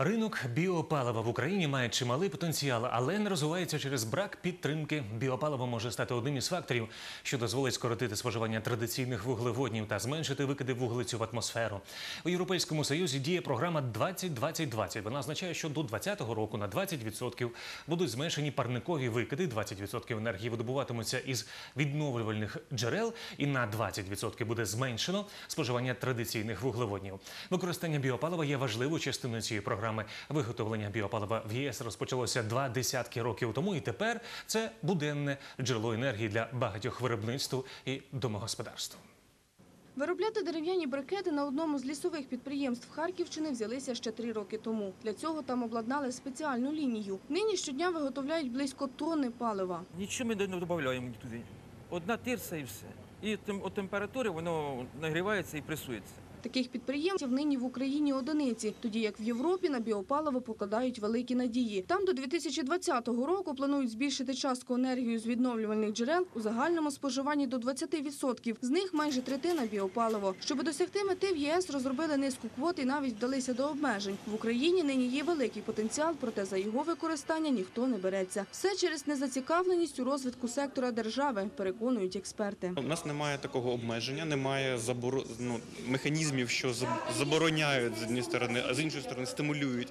Ринок біопалива в Україні має чималий потенціал, але не розвивається через брак підтримки. Біопаливо може стати одним із факторів, що дозволить скоротити споживання традиційних вуглеводнів та зменшити викиди вуглецю в атмосферу. У Європейському Союзі діє програма 20-20-20. Вона означає, що до 2020 року на 20% будуть зменшені парникові викиди, 20% енергії видобуватимуться із відновлювальних джерел, і на 20% буде зменшено споживання традиційних вуглеводнів. Використання біопалива є важливою частиною цієї програми. Виготовлення біопалива в ЄС розпочалося два десятки років тому, і тепер це буденне джерело енергії для багатьох виробництв і домогосподарств. Виробляти дерев'яні брикети на одному з лісових підприємств Харківщини взялися ще три роки тому. Для цього там обладнали спеціальну лінію. Нині щодня виготовляють близько тонни палива. Нічого ми не додаємо туди. Одна тирса і все. І от температури воно нагрівається і пресується. Таких підприємців нині в Україні одиниці, тоді як в Європі на біопаливо покладають великі надії. Там до 2020 року планують збільшити частку енергії з відновлювальних джерел у загальному споживанні до 20%. З них майже третина біопаливо. Щоб досягти мети в ЄС розробили низку квот і навіть вдалися до обмежень. В Україні нині є великий потенціал, проте за його використання ніхто не береться. Все через незацікавленість у розвитку сектора держави, переконують експерти. У нас немає такого обмеження, немає заборо... ну, механізмів, що заб- забороняють з однієї сторони, а з іншої сторони стимулюють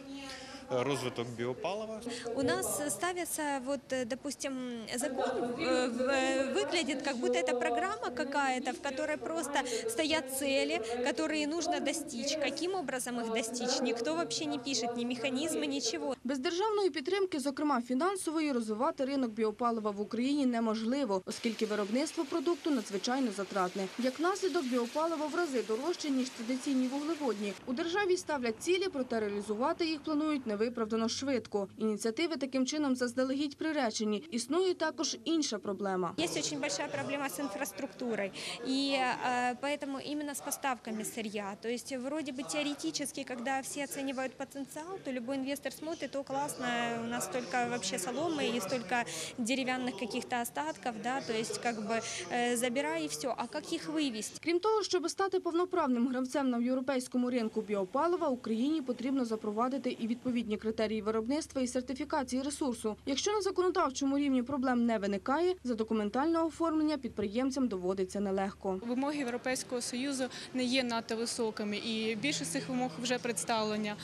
розвиток біопалива. У нас ставится, вот, э, допустим, закон э, в- э, выглядит, как будто это программа какая-то, в которой просто стоят цели, которые нужно достичь. Каким образом их достичь? Никто вообще не пишет, ни механизмы, ничего. Без державної підтримки, зокрема фінансової, розвивати ринок біопалива в Україні неможливо, оскільки виробництво продукту надзвичайно затратне. Як наслідок, біопаливо в рази дорожче, ніж традиційні вуглеводні. У державі ставлять цілі, проте реалізувати їх планують невиправдано швидко. Ініціативи таким чином заздалегідь приречені. Існує також інша проблема. Есть очень большая проблема с инфраструктурой, и э, поэтому именно с поставками сырья. То есть вроде бы теоретически, когда все оценивают потенциал, то любой инвестор смотрит, о, классно, у нас столько вообще соломы и столько деревянных каких-то остатков, да, то есть как бы э, забирай и все. А как их вывести? Крім того, щоб стати повноправним гравцем на європейському ринку біопалива, Україні потрібно запровадити і відповідні критерії виробництва і сертифікації ресурсу. Якщо на законодавчому рівні проблем не виникає, за документальне оформлення підприємцям доводиться нелегко. Вимоги Європейського союзу не є надто високими, і більшість цих вимог вже представлення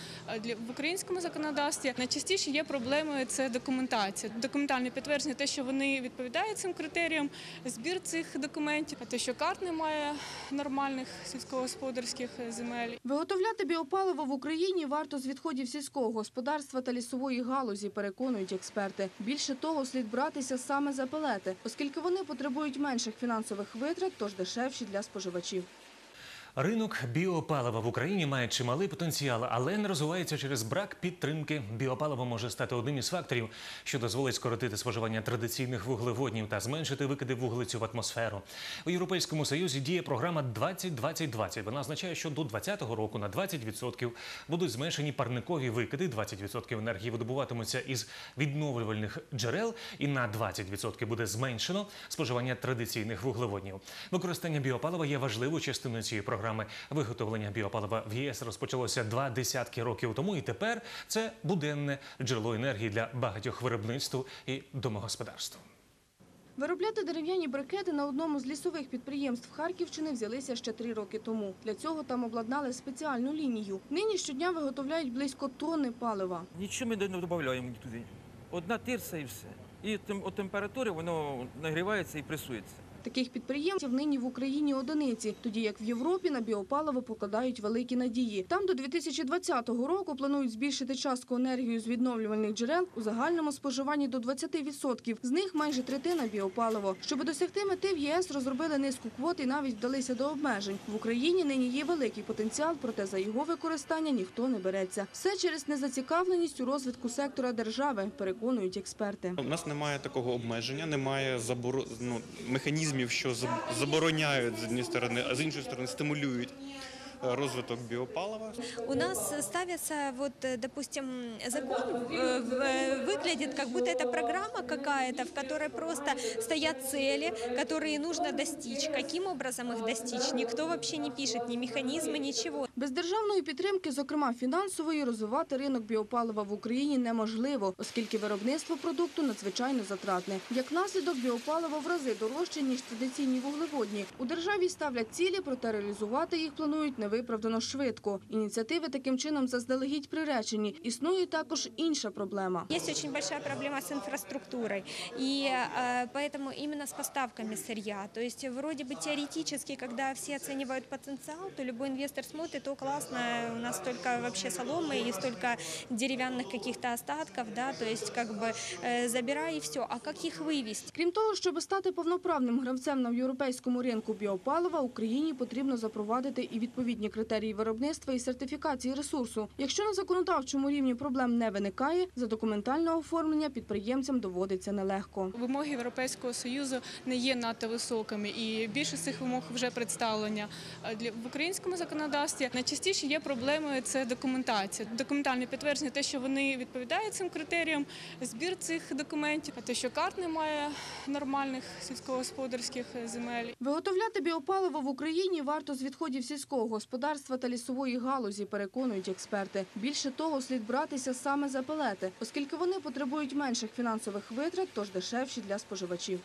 для в українському законодавстві. Найчастіше є проблеми це документація, документальне підтвердження, те, що вони відповідають цим критеріям, збір цих документів, те, що карт немає нормальних сільськогосподарських земель. Виготовляти біопаливо в Україні варто з відходів сільського господарства та лісової галузі, переконують експерти. Більше того, слід братися саме за пелети, оскільки вони потребують менших фінансових витрат, тож дешевші для споживачів. Ринок біопалива в Україні має чималий потенціал, але не розвивається через брак підтримки. Біопаливо може стати одним із факторів, що дозволить скоротити споживання традиційних вуглеводнів та зменшити викиди вуглецю в атмосферу. У Європейському Союзі діє програма 20-20-20. Вона означає, що до 2020 року на 20% будуть зменшені парникові викиди, 20% енергії видобуватимуться із відновлювальних джерел, і на 20% буде зменшено споживання традиційних вуглеводнів. Використання біопалива є важливою частиною цієї програми. Виготовлення біопалива в ЄС розпочалося два десятки років тому, і тепер це буденне джерело енергії для багатьох виробництв і домогосподарств. Виробляти дерев'яні брикети на одному з лісових підприємств Харківщини взялися ще три роки тому. Для цього там обладнали спеціальну лінію. Нині щодня виготовляють близько тонни палива. Нічого ми не додаємо туди. Одна тирса і все. І от температури воно нагрівається і пресується. Таких підприємців нині в Україні одиниці, тоді як в Європі на біопаливо покладають великі надії. Там до 2020 року планують збільшити частку енергії з відновлювальних джерел у загальному споживанні до 20%. З них майже третина біопаливо. Щоб досягти мети в ЄС розробили низку квот і навіть вдалися до обмежень. В Україні нині є великий потенціал, проте за його використання ніхто не береться. Все через незацікавленість у розвитку сектора держави, переконують експерти. У нас немає такого обмеження, немає заборо... ну, що заб- забороняють з однієї сторони, а з іншої сторони стимулюють розвиток біопалива. У нас ставится, вот, э, допустим, закон э, в- э, выглядит, как будто это программа какая-то, в которой просто стоят цели, которые нужно достичь. Каким образом их достичь? Никто вообще не пишет ни механизмы, ничего. Без державної підтримки, зокрема фінансової, розвивати ринок біопалива в Україні неможливо, оскільки виробництво продукту надзвичайно затратне. Як наслідок, біопаливо в рази дорожче, ніж традиційні вуглеводні. У державі ставлять цілі, проте реалізувати їх планують невиправдано швидко. Ініціативи таким чином заздалегідь приречені. Існує також інша проблема. Есть очень большая проблема с инфраструктурой, и э, поэтому именно с поставками сырья. То есть вроде бы теоретически, когда все оценивают потенциал, то любой инвестор смотрит, о, классно, у нас столько вообще соломы и столько деревянных каких-то остатков, да, то есть как бы э, забирай и все. А как их вывести? Крім того, щоб стати повноправним гравцем на європейському ринку біопалива, Україні потрібно запровадити і відповідні критерії виробництва і сертифікації ресурсу. Якщо на законодавчому рівні проблем не виникає, за документальне оформлення підприємцям доводиться нелегко. Вимоги Європейського союзу не є надто високими, і більшість цих вимог вже представлення Е, для в українському законодавстві. Найчастіше є проблемою це документація, документальне підтвердження, те, що вони відповідають цим критеріям, збір цих документів, те, що карт немає нормальних сільськогосподарських земель. Виготовляти біопаливо в Україні варто з відходів сільського господарства та лісової галузі, переконують експерти. Більше того, слід братися саме за пелети, оскільки вони потребують менших фінансових витрат, тож дешевші для споживачів.